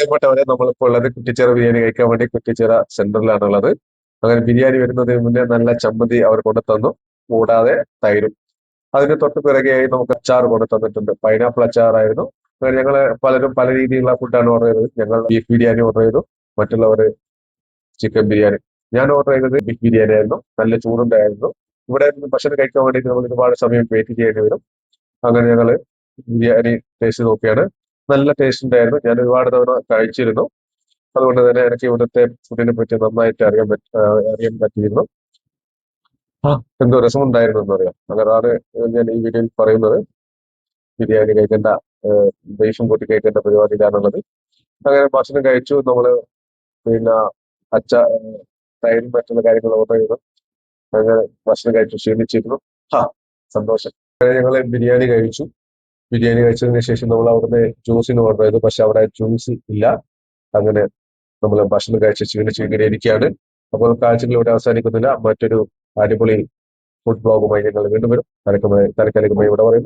പ്രിയപ്പെട്ടവരെ നമ്മളിപ്പോൾ ഉള്ളത് കുറ്റിച്ചിറ ബിരിയാണി കഴിക്കാൻ വേണ്ടി കുറ്റിച്ചിറ സെന്ററിലാണ് ഉള്ളത് അങ്ങനെ ബിരിയാണി വരുന്നതിന് മുന്നേ നല്ല ചമ്മന്തി അവർ കൊണ്ടു തന്നു കൂടാതെ തൈരും. അതിന് തൊട്ട് പിറകെയായി നമുക്ക് അച്ചാർ കൊണ്ടു തന്നിട്ടുണ്ട്. പൈനാപ്പിൾ അച്ചാറായിരുന്നു. അങ്ങനെ ഞങ്ങൾ പലരും പല രീതിയിലുള്ള ഫുഡാണ് ഓർഡർ ചെയ്തത്. ഞങ്ങൾ ബീഫ് ബിരിയാണി ഓർഡർ ചെയ്തു. മറ്റുള്ളവർ ചിക്കൻ ബിരിയാണി. ഞാൻ ഓർഡർ ചെയ്തത് ബീഫ് ബിരിയാണി ആയിരുന്നു. നല്ല ചൂടുണ്ടായിരുന്നു. ഇവിടെ ഭക്ഷണം കഴിക്കാൻ വേണ്ടി നമ്മൾ ഒരുപാട് സമയം വെയിറ്റ് ചെയ്യേണ്ടി വരും. അങ്ങനെ ഞങ്ങൾ ബിരിയാണി ടേസ്റ്റ് നോക്കിയാണ്. നല്ല ടേസ്റ്റ് ഉണ്ടായിരുന്നു. ഞാൻ ഒരുപാട് തവണ കഴിച്ചിരുന്നു. അതുകൊണ്ട് തന്നെ എനിക്ക് ഇവിടുത്തെ ഫുഡിനെ പറ്റി നന്നായിട്ട് അറിയാൻ പറ്റ അറിയാൻ പറ്റിയിരുന്നു. എന്തോ രസമുണ്ടായിരുന്നു എന്ന് പറയാം. അങ്ങനെയാണ് ഞാൻ ഈ വീഡിയോയിൽ പറയുന്നത്. ബിരിയാണി കഴിക്കേണ്ട ബീഫും കൂട്ടി കഴിക്കേണ്ട പരിപാടിയിലാണുള്ളത്. അങ്ങനെ ഭക്ഷണം കഴിച്ചു. നമ്മൾ പിന്നെ അച്ച തൈരും മറ്റുള്ള കാര്യങ്ങൾ ഓർഡർ ചെയ്തു. അങ്ങനെ ഭക്ഷണം കഴിച്ചു ക്ഷീണിച്ചിരുന്നു. സന്തോഷം. ഞങ്ങൾ ബിരിയാണി കഴിച്ചു. ബിരിയാണി കഴിച്ചതിന് ശേഷം നമ്മൾ അവിടുന്ന് ജ്യൂസിന് ഓർഡർ ചെയ്തു. പക്ഷെ അവിടെ ജ്യൂസ് ഇല്ല. അങ്ങനെ നമ്മൾ ഭക്ഷണം കഴിച്ച് ക്ഷീണിച്ച് ഇരിക്കുകയാണ്. അപ്പോൾ കാഴ്ചകൾ ഇവിടെ അവസാനിക്കുന്നില്ല. മറ്റൊരു അടിപൊളി ഫുഡ് ബ്ലോഗുമായി ഞങ്ങൾ വീണ്ടും വരും. തലക്കമായി തലക്കലിക്കുമായി ഇവിടെ പറയുന്നു